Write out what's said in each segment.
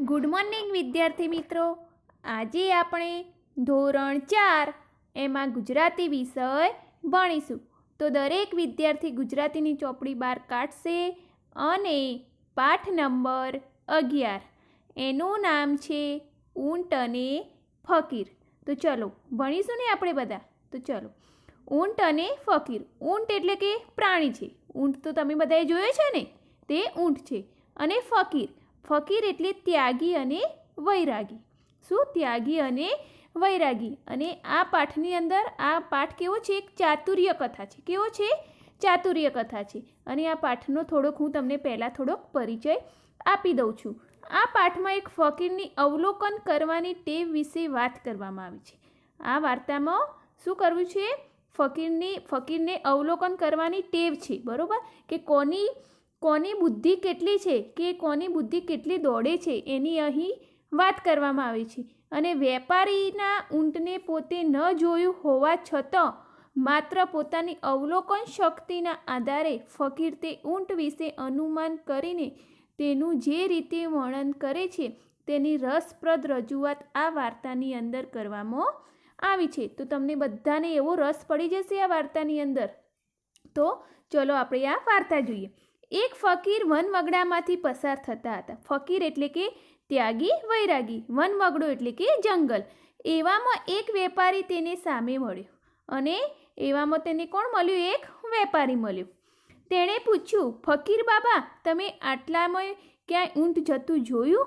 Good morning, વિદ્યાર્થી મિત્રો. આજે આપણે ધોરણ ચાર એમાં ગુજરાતી વિષય ભણીશું. તો દરેક વિદ્યાર્થી ગુજરાતીની ચોપડી બહાર કાઢશે અને પાઠ નંબર અગિયાર. એનું નામ છે ઊંટ અને ફકીર. તો ચલો, ભણીશું ને આપણે બધા? તો ચલો. ઊંટ અને ફકીર. ઊંટ એટલે કે પ્રાણી છે. ઊંટ તો તમે બધાએ જોયો છે ને? તે ઊંટ છે. અને ફકીર. ફકીર એટલે ત્યાગી અને વૈરાગી. શું ત્યાગી અને વૈરાગી? અને આ પાઠની અંદર આ પાઠ કેવો છે? એક ચાતુર્ય કથા છે. કેવો છે? ચાતુર્ય કથા છે. અને આ પાઠનો થોડોક હું તમને પહેલાં થોડોક પરિચય આપી દઉં છું. આ પાઠમાં એક ફકીરની અવલોકન કરવાની ટેવ વિશે વાત કરવામાં આવી છે. આ વાર્તામાં શું કરવું છે? ફકીરની, ફકીરને અવલોકન કરવાની ટેવ છે. બરાબર? કે કોની કોની બુદ્ધિ કેટલી છે કે કોની બુદ્ધિ કેટલી દોડે છે એની અહીં વાત કરવામાં આવી છે. અને વેપારીના ઊંટને પોતે ન જોયું હોવા છતાં માત્ર પોતાની અવલોકન શક્તિના આધારે ફકીર તે ઊંટ વિશે અનુમાન કરીને તેનું જે રીતે વર્ણન કરે છે તેની રસપ્રદ રજૂઆત આ વાર્તાની અંદર કરવામાં આવી છે. તો તમને બધાને એવો રસ પડી જશે આ વાર્તાની અંદર. તો ચલો આપણે આ વાર્તા જોઈએ. એક ફકીર વનવગડામાંથી પસાર થતા હતા. ફકીર એટલે કે ત્યાગી, વૈરાગી. વનવગડો એટલે કે જંગલ. એવામાં એક વેપારી તેને સામે મળ્યો અને એવામાં તેને કોણ મળ્યું? એક વેપારી મળ્યો. તેણે પૂછ્યું, ફકીર બાબા, તમે આટલામાં ક્યાંય ઊંટ જતું જોયું?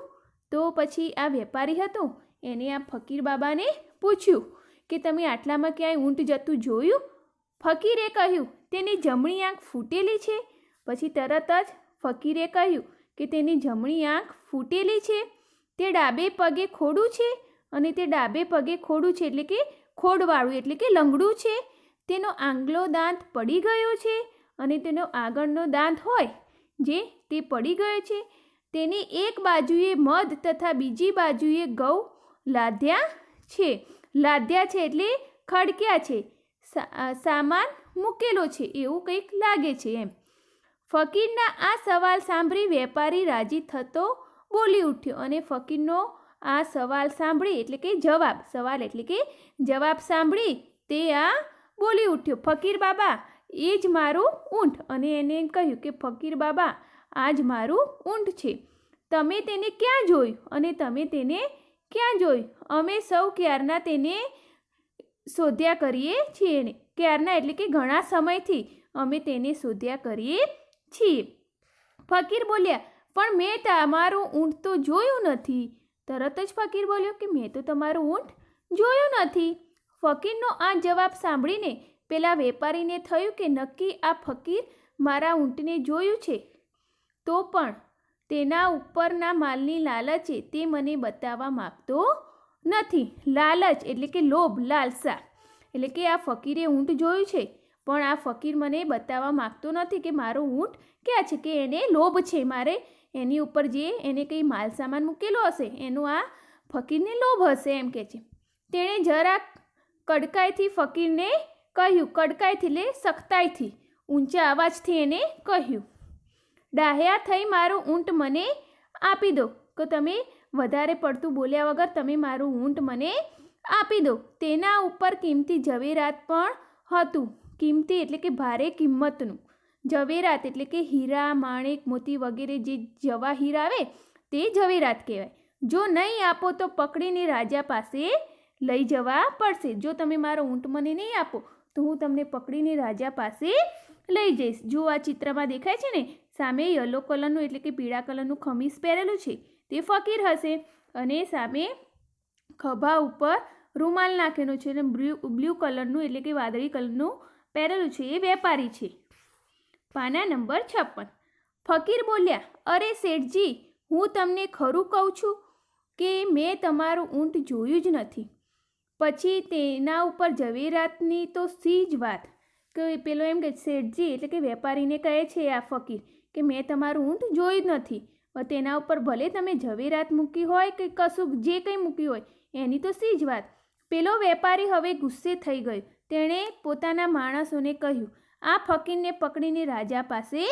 તો પછી આ વેપારી હતો. એને આ ફકીર બાબાને પૂછ્યું કે, તમે આટલામાં ક્યાંય ઊંટ જતું જોયું? ફકીરે કહ્યું, તેની જમણી આંખ ફૂટેલી છે. પછી તરત જ ફકીરે કહ્યું કે તેની જમણી આંખ ફૂટેલી છે, તે ડાબે પગે ખોડું છે અને તે ડાબે પગે ખોડું છે એટલે કે ખોડવાળું એટલે કે લંગડું છે. તેનો આંગલો દાંત પડી ગયો છે અને તેનો આગળનો દાંત હોય જે તે પડી ગયો છે. તેની એક બાજુએ મધ તથા બીજી બાજુએ ગૌ લાદ્યા છે. લાદ્યા છે એટલે ખડક્યા છે. સામાન મૂકેલો છે એવું કંઈક લાગે છે એમ. ફકીરના આ સવાલ સાંભળી વેપારી રાજી થતો બોલી ઉઠ્યો અને ફકીરનો આ સવાલ સાંભળી એટલે કે જવાબ, સવાલ એટલે કે જવાબ સાંભળી તે આ બોલી ઉઠ્યો, ફકીર બાબા, એ જ મારું ઊંટ. અને એને કહ્યું કે, ફકીર બાબા, આ જ મારું ઊંટ છે. તમે તેને ક્યાં જોયું અને તમે તેને ક્યાં જોયું અમે સૌ ક્યારના તેને શોધ્યા કરીએ છીએ ક્યારના? એટલે કે ઘણા સમયથી અમે તેને શોધ્યા કરીએ છીએ ફકીર બોલ્યા, પણ મેં તમારું ઊંટ તો જોયું નથી. તરત જ ફકીર બોલ્યો, કે મેં તો તમારું ઊંટ જોયું નથી. ફકીરનો આ જવાબ સાંભળીને પેલા વેપારીને થયું કે નક્કી આ ફકીર મારા ઊંટને જોયું છે? તો પણ તેના ઉપરના માલની લાલચે તે મને બતાવવા માગતો નથી. લાલચ એટલે કે લોભ, લાલસા. એટલે કે આ ફકીરે ઊંટ જોયું છે. પણ આ ફકીર મને બતાવવા માગતો નથી કે મારું ઊંટ ક્યાં છે, કે એને લોભ છે મારે. એની ઉપર જે એને કંઈ માલ સામાન મૂકેલો હશે, એનો આ ફકીરને લોભ હશે એમ કે છે. તેણે જરાક કડકાઈથી ફકીરને કહ્યું, કડકાઈથી લે, સખ્તાઈથી. ઊંચા અવાજથી એને કહ્યું, ડાહ્યા થઈ મારું ઊંટ મને આપી દો. કે તમે વધારે પડતું બોલ્યા વગર તમે મારું ઊંટ મને આપી દો. તેના ઉપર કિંમતી જવેરાત પણ હતું. કિંમતી એટલે કે ભારે કિંમતનું. ઝવેરાત એટલે કે હીરા, માણેક, મોતી વગેરે જે જવાહીર આવે, તે ઝવેરાત કહેવાય. જો નહીં આપો તો પકડીને રાજા પાસે લઈ જવા પડશે. જો તમે મારો ઊંટ મને નહીં આપો, તો હું તમને પકડીને રાજા પાસે લઈ જઈશ. જો આ ચિત્રમાં દેખાય છે ને, સામે યલો કલરનું એટલે કે પીળા કલરનું ખમીસ પહેરેલું છે, તે ફકીર હશે અને સામે ખભા ઉપર રૂમાલ નાખેલો છે અને બ્લુ બ્લુ કલરનું એટલે કે વાદળી કલરનું પહેરેલું છે, એ વેપારી છે. પાના નંબર છપ્પન. ફકીર બોલ્યા, અરે શેઠજી, હું તમને ખરું કહું છું કે મેં તમારું ઊંટ જોયું જ નથી. પછી તેના ઉપર ઝવેરાતની તો સી જ વાત. કે પેલો એમ કે, શેઠજી, એટલે કે વેપારીને કહે છે આ ફકીર, કે મેં તમારું ઊંટ જોયું જ નથી. તેના ઉપર ભલે તમે ઝવેરાત મૂકી હોય કે કશું જે કંઈ મૂક્યું હોય, એની તો સી જ વાત. પેલો વેપારી હવે ગુસ્સે થઈ ગયો. તેણે પોતાના માણસોને કહ્યું, આ ફકીરને પકડીને રાજા પાસે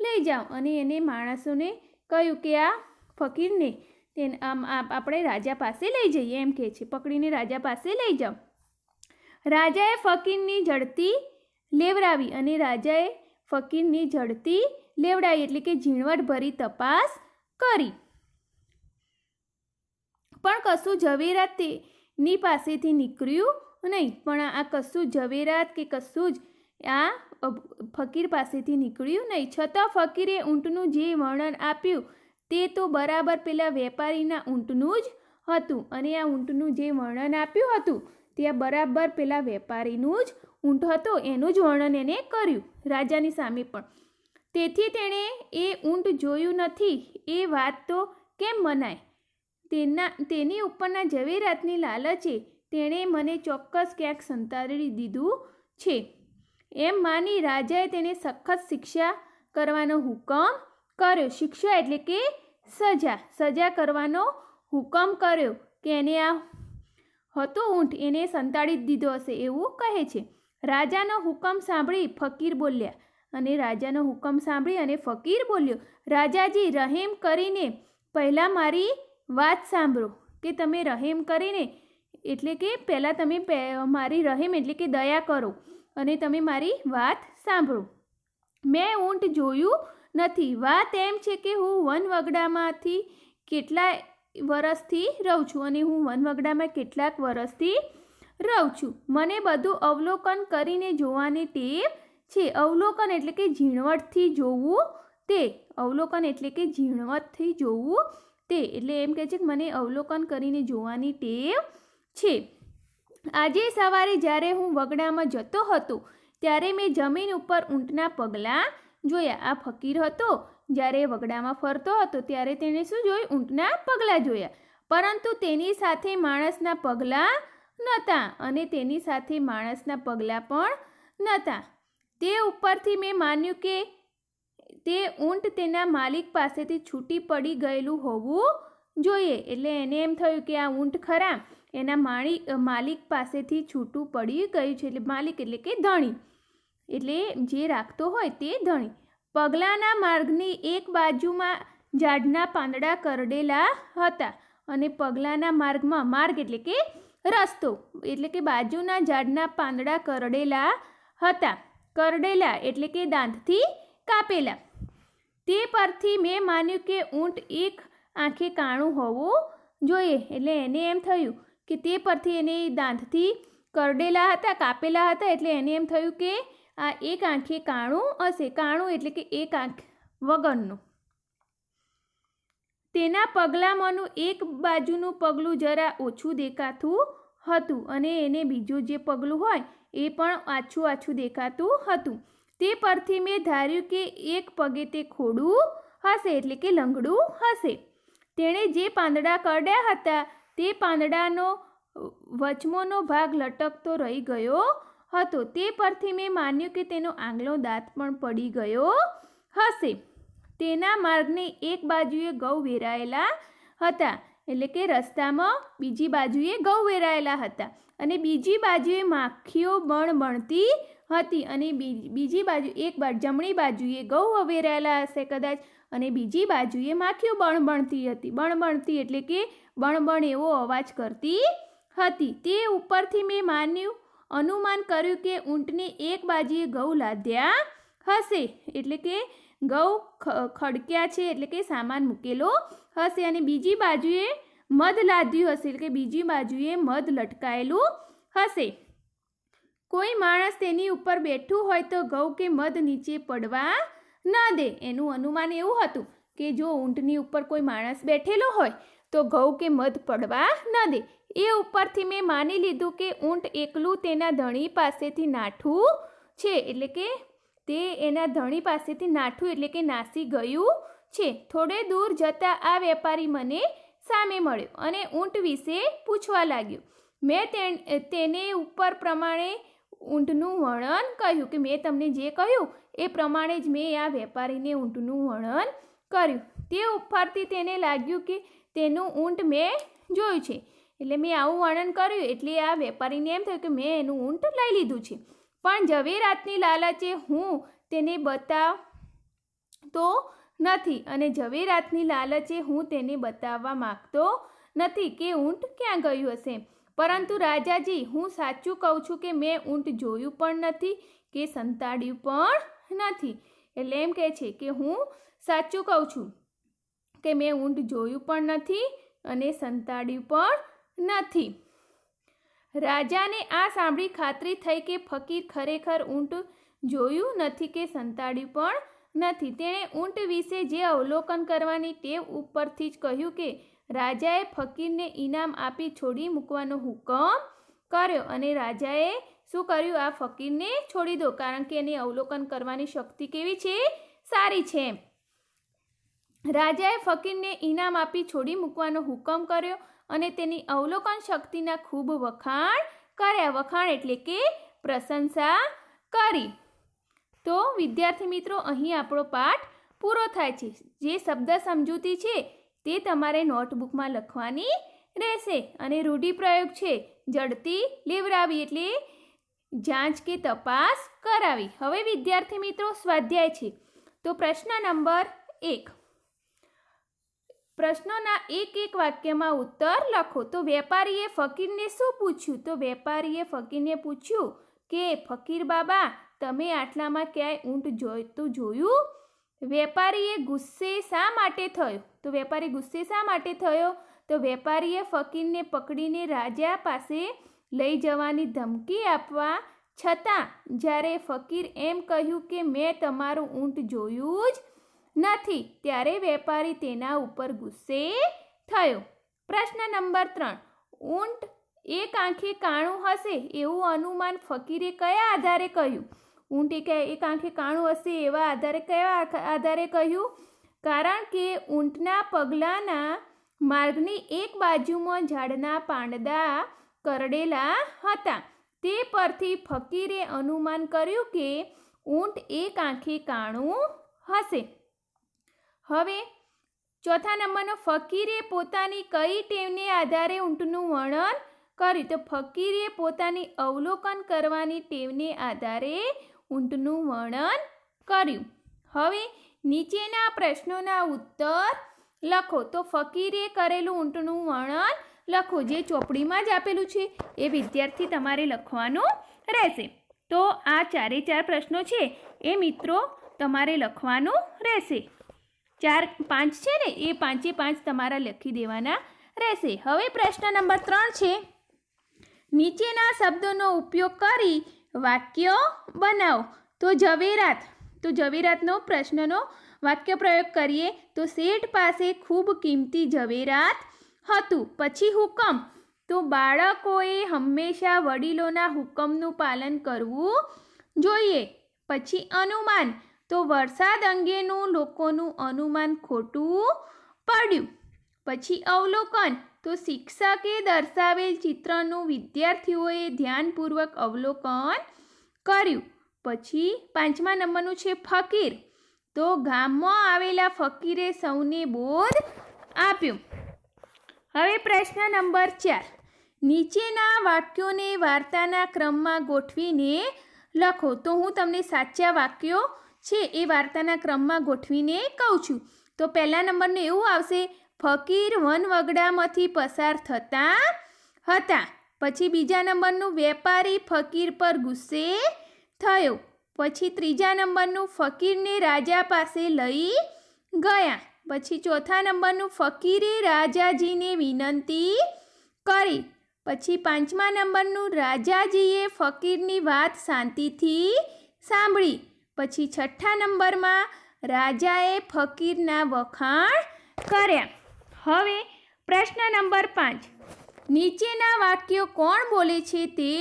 લઈ જાઓ. અને એને માણસોને કહ્યું કે, આ ફકીરને તેને આપણે રાજા પાસે લઈ જઈએ. એમ કહે છે, પકડીને રાજા પાસે લઈ જાઓ. રાજાએ ફકીરની ઝડતી લેવડાવી અને રાજાએ ફકીરની ઝડતી લેવડાવી એટલે કે ઝીણવટભરી તપાસ કરી. પણ કશું ઝવેરાત તેની પાસેથી નીકળ્યું નહીં પણ આ કશું ઝવેરાત કે કશું જ આ ફકીર પાસેથી નીકળ્યું નહીં. છતાં ફકીરે ઊંટનું જે વર્ણન આપ્યું તે તો બરાબર પેલા વેપારીના ઊંટનું જ હતું. અને આ ઊંટનું જે વર્ણન આપ્યું હતું તે બરાબર પેલા વેપારીનું જ ઊંટ હતો. એનું જ વર્ણન એને કર્યું, રાજાની સામે પણ. તેથી તેણે એ ઊંટ જોયું નથી. એ વાત તો કેમ મનાય? તેના, તેની ઉપરના ઝવેરાતની લાલચે તેણે મને ચોક્કસ ક્યાંક સંતાડી દીધું છે. એમ માની રાજાએ તેને સખત શિક્ષા કરવાનો હુકમ કર્યો. શિક્ષા એટલે કે સજા. સજા કરવાનો હુકમ કર્યો કે એને આ હતો ઊંટ, એને સંતાડી દીધો હશે એવું કહે છે. રાજાનો હુકમ સાંભળી ફકીર બોલ્યા અને રાજાનો હુકમ સાંભળી અને ફકીર બોલ્યો, રાજાજી, રહેમ કરીને પહેલાં મારી વાત સાંભળો કે તમે રહેમ કરીને એટલે કે પહેલાં તમે મારી રહેમ એટલે કે દયા કરો અને તમે મારી વાત સાંભળો. મેં ઊંટ જોયું નથી. વાત એમ છે કે હું વનવગડામાંથી કેટલા વરસથી રહું છું અને હું વનવગડામાં કેટલાક વરસથી રહું છું. મને બધું અવલોકન કરીને જોવાની ટેવ છે. અવલોકન એટલે કે ઝીણવટથી જોવું તે. અવલોકન એટલે કે ઝીણવટથી જોવું તે. એટલે એમ કહે છે કે મને અવલોકન કરીને જોવાની ટેવ છે. આજે સવારે જ્યારે હું વગડામાં જતો હતો, ત્યારે મેં જમીન ઉપર ઊંટના પગલાં જોયા. આ ફકીર હતો. જ્યારે વગડામાં ફરતો હતો, ત્યારે તેણે શું જોયું? ઊંટના પગલાં જોયા. પરંતુ તેની સાથે માણસના પગલાં નહોતા અને તેની સાથે માણસના પગલાં પણ નહોતા. તે ઉપરથી મેં માન્યું કે તે ઊંટ તેના માલિક પાસેથી છૂટી પડી ગયેલું હોવું જોઈએ. એટલે એને એમ થયું કે આ ઊંટ ખરા એના માળી માલિક પાસેથી છૂટું પડી ગયું છે. એટલે માલિક એટલે કે ધણી. એટલે જે રાખતો હોય તે ધણી. પગલાંના માર્ગની એક બાજુમાં ઝાડના પાંદડા કરડેલા હતા અને પગલાંના માર્ગમાં માર્ગ એટલે કે રસ્તો, એટલે કે બાજુના ઝાડના પાંદડા કરડેલા હતા. કરડેલા એટલે કે દાંતથી કાપેલા. તે પરથી મેં માન્યું કે ઊંટ એક આંખે કાણું હોવું જોઈએ. એટલે એને એમ થયું કે તે પરથી એને દાંતથી કરડેલા હતા, કાપેલા હતા, એટલે એને એમ થયું કે આ એક આંખે કાણું હશે. કાણું એટલે કે એક આંખ વગરનું. તેના પગલામાંનું એક બાજુનું પગલું જરા ઓછું દેખાતું હતું અને એને બીજું જે પગલું હોય એ પણ આછું આછું દેખાતું હતું. તે પરથી મેં ધાર્યું કે એક પગે તે ખોડું હશે એટલે કે લંગડું હશે. તેણે જે પાંદડા કરડ્યા હતા તે પાંદડાનો વચમોનો ભાગ લટકતો રહી ગયો હતો. તે પરથી મેં માન્યું કે તેનો આંગલો દાંત પણ પડી ગયો હશે. તેના માર્ગને એક બાજુએ ગૌ વેરાયેલા હતા, એટલે કે રસ્તામાં બીજી બાજુએ ગૌ વેરાયેલા હતા. અને બીજી બાજુએ માખીઓ બણ બણતી હતી અને બીજી બાજુ, એક બાજુ જમણી બાજુએ ગૌ વેરાયેલા હશે કદાચ. અને બીજી બાજુએ માખીઓ બણ બણતી હતી. બણ બણતી એટલે કે બણબણ એવો અવાજ કરતી હતી. તે ઉપરથી મેં માન્યું, અનુમાન કર્યું કે ઊંટની એક બાજુએ ઘઉં લાદ્યા હશે. એટલે કે ઘઉં ખડક્યા છે, એટલે કે સામાન મૂકેલો હશે અને બીજી બાજુએ મધ લાદ્યું હશે, એટલે કે બીજી બાજુએ મધ લટકાયેલું હશે. કોઈ માણસ તેની ઉપર બેઠું હોય તો ઘઉં કે મધ નીચે પડવા ન દે. એનું અનુમાન એવું હતું કે જો ઊંટની ઉપર કોઈ માણસ બેઠેલો હોય તો ઘઉં કે મધ પડવા ન દે. એ ઉપરથી મેં માની લીધું કે ઊંટ એકલું તેના ધણી પાસેથી નાઠું છે. એટલે કે તે એના ધણી પાસેથી નાઠું એટલે કે નાસી ગયું છે. થોડે દૂર જતાં આ વેપારી મને સામે મળ્યો અને ઊંટ વિશે પૂછવા લાગ્યો. મેં તેને ઉપર પ્રમાણે ઊંટનું વર્ણન કહ્યું કે મેં તમને જે કહ્યું એ પ્રમાણે જ મેં આ વેપારીને ઊંટનું વર્ણન કર્યું. તે ઉપરથી તેને લાગ્યું કે તેનું ઊંટ મેં જોયું છે. એટલે મેં આવું વર્ણન કર્યું, એટલે આ વેપારીને એમ થયું કે મેં એનું ઊંટ લઈ લીધું છે. પણ ઝવેરાતની લાલચે હું તેને બતાવ તો નથી અને ઝવેરાતની લાલચે હું તેને બતાવવા માગતો નથી કે ઊંટ ક્યાં ગયું હશે. પરંતુ રાજાજી, હું સાચું કહું છું કે મેં ઊંટ જોયું પણ નથી કે સંતાડ્યું પણ નથી. એટલે એમ કહે છે કે હું સાચું કહું છું. કે મેં ઊંટ જોયું પણ નથી અને સંતાડ્યું પણ નથી. રાજાને આ સાંભળી ખાતરી થઈ કે ફકીર ખરેખર ઊંટ જોયું નથી કે સંતાડ્યું પણ નથી. તેણે ઊંટ વિશે જે અવલોકન કરવાની ટેવ ઉપરથી જ કહ્યું કે, રાજાએ ફકીરને ઇનામ આપી છોડી મૂકવાનો હુકમ કર્યો અને રાજાએ શું કર્યું? આ ફકીરને છોડી દો, કારણ કે એને અવલોકન કરવાની શક્તિ કેવી છે? સારી છે. રાજાએ ફકીરને ઇનામ આપી છોડી મૂકવાનો હુકમ કર્યો અને તેની અવલોકન શક્તિના ખૂબ વખાણ કર્યા. વખાણ એટલે કે પ્રશંસા કરી. તો વિદ્યાર્થી મિત્રો, અહીં આપણો પાઠ પૂરો થાય છે. જે શબ્દ સમજૂતી છે તે તમારે નોટબુકમાં લખવાની રહેશે અને રૂઢિપ્રયોગ છે જડતી લેવરાવી એટલે જાંચ કે તપાસ કરાવી. હવે વિદ્યાર્થી મિત્રો, સ્વાધ્યાય છે. તો પ્રશ્ન નંબર એક. પ્રશ્નોના એક એક વાક્યમાં ઉત્તર લખો. તો વેપારીએ ફકીરને શું પૂછ્યું? તો વેપારીએ ફકીરને પૂછ્યું કે, ફકીર બાબા, તમે આટલામાં ક્યાંય ઊંટ જોઈતું જોયું? વેપારીએ ગુસ્સે શા માટે થયો? તો વેપારી ગુસ્સે શા માટે થયો? તો વેપારીએ ફકીરને પકડીને રાજા પાસે લઈ જવાની ધમકી આપવા છતાં, જ્યારે ફકીર એમ કહ્યું કે, મેં તમારું ઊંટ જોયું જ નથી. ત્યારે વેપારી તેના ઉપર ગુસ્સે થયો. પ્રશ્ન નંબર ત્રણ. ઊંટ એક આંખે કાણું હશે એવું અનુમાન ફકીરે કયા આધારે કહ્યું? ઊંટ એક આંખે કાણું હશે એવા આધારે કયા આધારે કહ્યું? કારણ કે ઊંટના પગલાંના માર્ગની એક બાજુમાં ઝાડના પાંદડા કરડેલા હતા. તે પરથી ફકીરે અનુમાન કર્યું કે ઊંટ એક આંખે કાણું હશે. હવે, ચોથા નંબરનો ફકીરે પોતાની કઈ ટેવને આધારે ઊંટનું વર્ણન કર્યું? તો ફકીરે પોતાની અવલોકન કરવાની ટેવને આધારે ઊંટનું વર્ણન કર્યું. હવે, નીચેના પ્રશ્નોના ઉત્તર લખો. તો ફકીરે કરેલું ઊંટનું વર્ણન લખો, જે ચોપડીમાં જ આપેલું છે. એ વિદ્યાર્થી તમારે લખવાનું રહેશે. તો આ ચારે ચાર પ્રશ્નો છે. એ મિત્રો, તમારે લખવાનું રહેશે. ચાર પાંચ છે ને, એ પાંચે પાંચ તમારા લખી દેવાના રહેશે. હવે પ્રશ્ન નંબર ત્રણ છે, નીચેના શબ્દોનો ઉપયોગ કરી વાક્ય બનાવો. તો ઝવેરાત, તો ઝવેરાતનો પ્રશ્નનો વાક્ય પ્રયોગ કરીએ. તો શેઠ પાસે ખૂબ કિંમતી ઝવેરાત હતું. પછી હુકમ. તો બાળકોએ હંમેશા વડીલોના હુકમનું પાલન કરવું જોઈએ. પછી અનુમાન. તો વરસાદ અંગેનું લોકોનું અનુમાન ખોટું પડ્યું. પછી અવલોકન, તો શિક્ષકે દર્શાવેલ ચિત્રનું વિદ્યાર્થીઓએ ધ્યાનપૂર્વક અવલોકન કર્યું. પછી પાંચમા નંબરનું છે ફકીર. તો ગામમાં આવેલા ફકીરે સૌને બોધ આપ્યું. હવે પ્રશ્ન નંબર ચાર. નીચેના વાક્યોને વાર્તાના ક્રમમાં ગોઠવીને લખો. તો હું તમને સાચા વાક્યો છે એ વાર્તાના ક્રમમાં ગોઠવીને કહું છું. તો પહેલા નંબરનું એવું આવશે, ફકીર વનવગડામાંથી પસાર થતા હતા. પછી બીજા નંબરનું, વેપારી ફકીર પર ગુસ્સે થયો. પછી ત્રીજા નંબરનું, ફકીરને રાજા પાસે લઈ ગયા. પછી ચોથા નંબરનું, ફકીરે રાજાજીને વિનંતી કરી. પછી પાંચમા નંબરનું, રાજાજીએ ફકીરની વાત શાંતિથી સાંભળી. પછી છઠ્ઠા નંબરમાં રાજાએ ફકીરના વખાણ કર્યા. હવે પ્રશ્ન નંબર પાંચ. નીચેના વાક્યો કોણ બોલે છે તે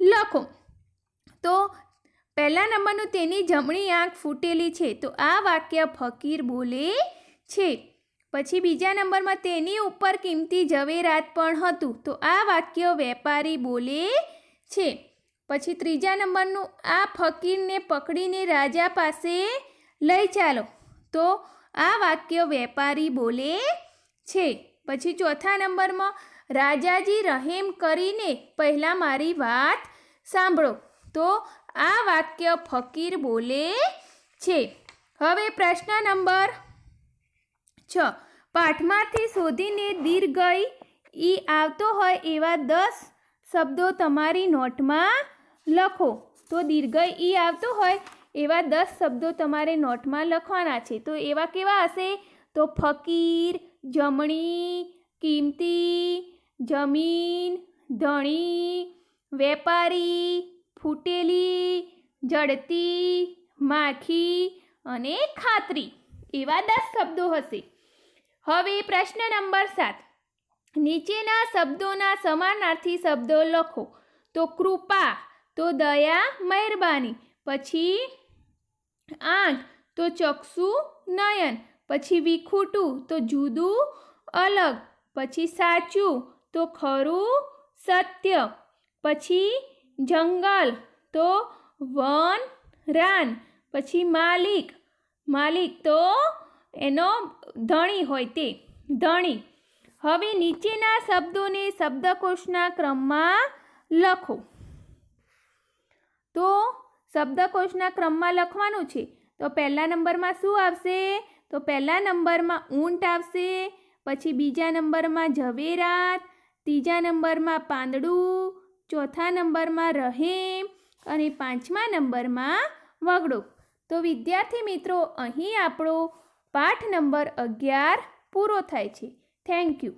લખો. તો પહેલા નંબરનું તેની જમણી આંખ ફૂટેલી છે, તો આ વાક્ય ફકીર બોલે છે. પછી બીજા નંબરમાં તેની ઉપર કિંમતી ઝવેરાત પણ હતું, તો આ વાક્ય વેપારી બોલે છે. પછી ત્રીજા નંબરનું આ ફકીરને પકડીને રાજા પાસે લઈ ચાલો. તો આ વાક્ય વેપારી બોલે છે. પછી ચોથા નંબરમાં, રાજાજી રહેમ કરીને પહેલાં મારી વાત સાંભળો. તો આ વાક્ય ફકીર બોલે છે. હવે પ્રશ્ન નંબર છ. પાઠમાંથી શોધીને દીર્ઘ ઈ આવતો હોય એવા દસ શબ્દો તમારી નોટમાં લખો. તો દીર્ઘ ઈ આવતો હોય એવા દસ શબ્દો તમારે નોટમાં લખવાના છે. તો એવા કેવા હશે? તો ફકીર, જમણી, કિંમતી, જમીન, ધણી, વેપારી, ફૂટેલી, જડતી, માખી અને ખાતરી. એવા દસ શબ્દો હશે. હવે પ્રશ્ન નંબર સાત. નીચેના શબ્દોના સમાનાર્થી શબ્દો લખો. તો કૃપા તો દયા મહેરબાની. પછી આંખ, તો ચક્ષુ નયન. પછી વિખૂટું, તો જુદું અલગ. પછી સાચું, તો ખરું સત્ય. પછી જંગલ, તો વન રાન. પછી માલિક માલિક તો એનો ધણી હોય તે, ધણી. હવે નીચેના શબ્દોને શબ્દકોશના ક્રમમાં લખો. તો શબ્દકોશના ક્રમમાં લખવાનું છે. તો પહેલા નંબરમાં શું આવશે? તો પહેલા નંબરમાં ઊંટ આવશે, પછી બીજા નંબરમાં ઝવેરાત, ત્રીજા નંબરમાં પાંદડું, ચોથા નંબરમાં રહેમ અને પાંચમા નંબરમાં વગડો. તો વિદ્યાર્થી મિત્રો, અહીં આપણો પાઠ નંબર અગિયાર પૂરો થાય છે. Thank you.